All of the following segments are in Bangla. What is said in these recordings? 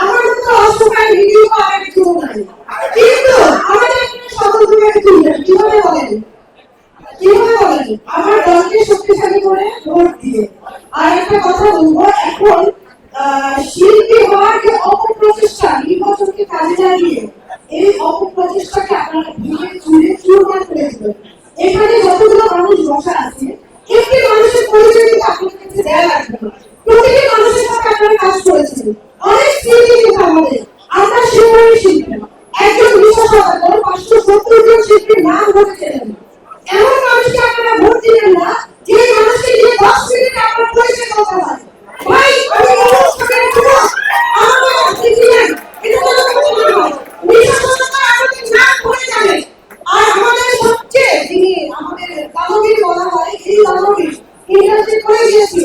আমার মতো অসহায় ভিডিও কীভাবে বলেন? কীভাবে বলেন? আমার দলকে শক্তিশালী করে ভোট দিয়ে। আর একটা কথা বলব, এখন শিল্পী হওয়ার যে অপপ্রচেষ্টা নির্বাচনকে কাজে লাগিয়ে, এই অপপ্রচেষ্টাকে আপনারা ভেঙে চুরে চুরমার এখানে যতগুলো মানুষ বসা আছে, একটি মানুষের পরিচয় কিন্তু আপনাদের কাছে দেওয়া লাগবে না প্রতিটি মানুষের সাথে আপনারা করেছেন অনেক স্মৃতি কিন্তু আমাদের। আমরা শিল্পী শিল্পী একজন বিশেষ পাঁচশো সত্তর জন শিল্পীর নাম ধরে না। যে নয় আর আমাদের সবচেয়ে যিনি এই দানবীর ইংরেজি করে গিয়েছিল।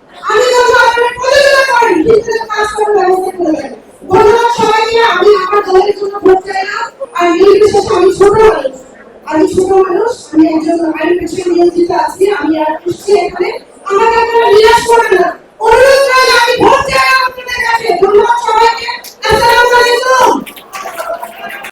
জন্য বাচ্চারা আর নির্বিশেষে আমি ছোট মানুষ, আমি ছোট মানুষ আমি একজন আইন পেশায় নিয়োজিত আছি, আমি আর এখানে আমাকে আপনারা নিরাশ করেন না।